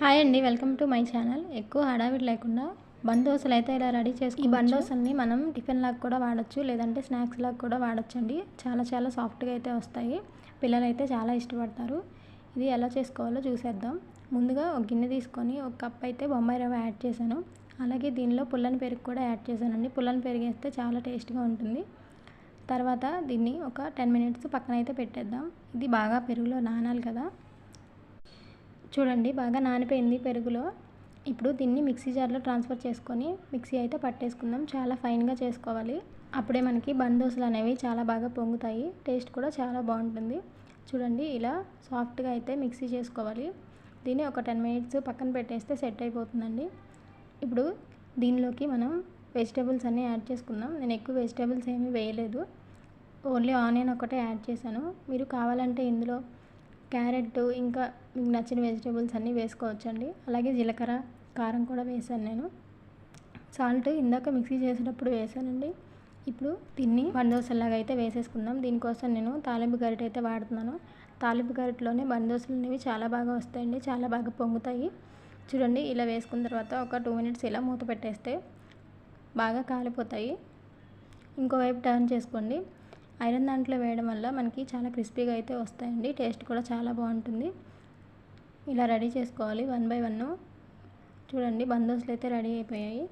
Hi అండి welcome to my channel ఎక్కువ హడావిడి లేకుండా బందోసలు అయితే ఇలా రెడీ చేసుకో ఈ బందోసల్ని మనం టిఫిన్ లాగా కూడా వాడచ్చు లేదంటే స్నాక్స్ లాగా కూడా వాడచ్చండి. చాలా చాలా సాఫ్ట్గా అయితే వస్తాయి. పిల్లలు అయితే చాలా ఇష్టపడతారు. ఇది ఎలా చేసుకోవాలో చూసేద్దాం. ముందుగా ఒక గిన్నె తీసుకొని ఒక కప్ అయితే బొంబాయి రవ్వ యాడ్ చేశాను. అలాగే దీనిలో పుల్లని పెరుగు కూడా యాడ్ చేశానండి. పుల్లని పెరుగు వేస్తే చాలా టేస్ట్గా ఉంటుంది. తర్వాత దీన్ని ఒక టెన్ మినిట్స్ పక్కన అయితే పెట్టేద్దాం. ఇది బాగా పెరుగులో నానాలి కదా. చూడండి బాగా నానిపోయింది పెరుగులో. ఇప్పుడు దీన్ని మిక్సీ జార్లో ట్రాన్స్ఫర్ చేసుకొని మిక్సీ అయితే పట్టేసుకుందాం. చాలా ఫైన్గా చేసుకోవాలి. అప్పుడే మనకి బందోసులు అనేవి చాలా బాగా పొంగుతాయి. టేస్ట్ కూడా చాలా బాగుంటుంది. చూడండి ఇలా సాఫ్ట్గా అయితే మిక్సీ చేసుకోవాలి. దీన్ని ఒక టెన్ మినిట్స్ పక్కన పెట్టేస్తే సెట్ అయిపోతుందండి. ఇప్పుడు దీనిలోకి మనం వెజిటేబుల్స్ అన్నీ యాడ్ చేసుకుందాం. నేను ఎక్కువ వెజిటేబుల్స్ ఏమీ వేయలేదు. ఓన్లీ ఆనియన్ ఒకటే యాడ్ చేశాను. మీరు కావాలంటే ఇందులో క్యారెట్ ఇంకా మీకు నచ్చిన వెజిటేబుల్స్ అన్నీ వేసుకోవచ్చండి. అలాగే జీలకర్ర కారం కూడా వేసాను నేను. సాల్ట్ ఇందాక మిక్సీ చేసేటప్పుడు వేసానండి ఇప్పుడు దీన్ని బందోసల్లాగా అయితే వేసేసుకుందాం. దీనికోసం నేను తాలింపు గరిటె అయితే వాడుతున్నాను. తాలింపు గరిటెలోనే బందోసలు అనేవి చాలా బాగా వస్తాయండి. చాలా బాగా పొంగుతాయి. చూడండి ఇలా వేసుకున్న తర్వాత ఒక టూ మినిట్స్ ఇలా మూత పెట్టేస్తే బాగా కాలిపోతాయి. ఇంకోవైపు టర్న్ చేసుకోండి. ఐరన్ దాంట్లో వేయడం వల్ల మనకి చాలా క్రిస్పీగా అయితే వస్తాయండి. టేస్ట్ కూడా చాలా బాగుంటుంది. ఇలా రెడీ చేసుకోవాలి. One by one. చూడండి బందోసులు అయితే రెడీ అయిపోయాయి.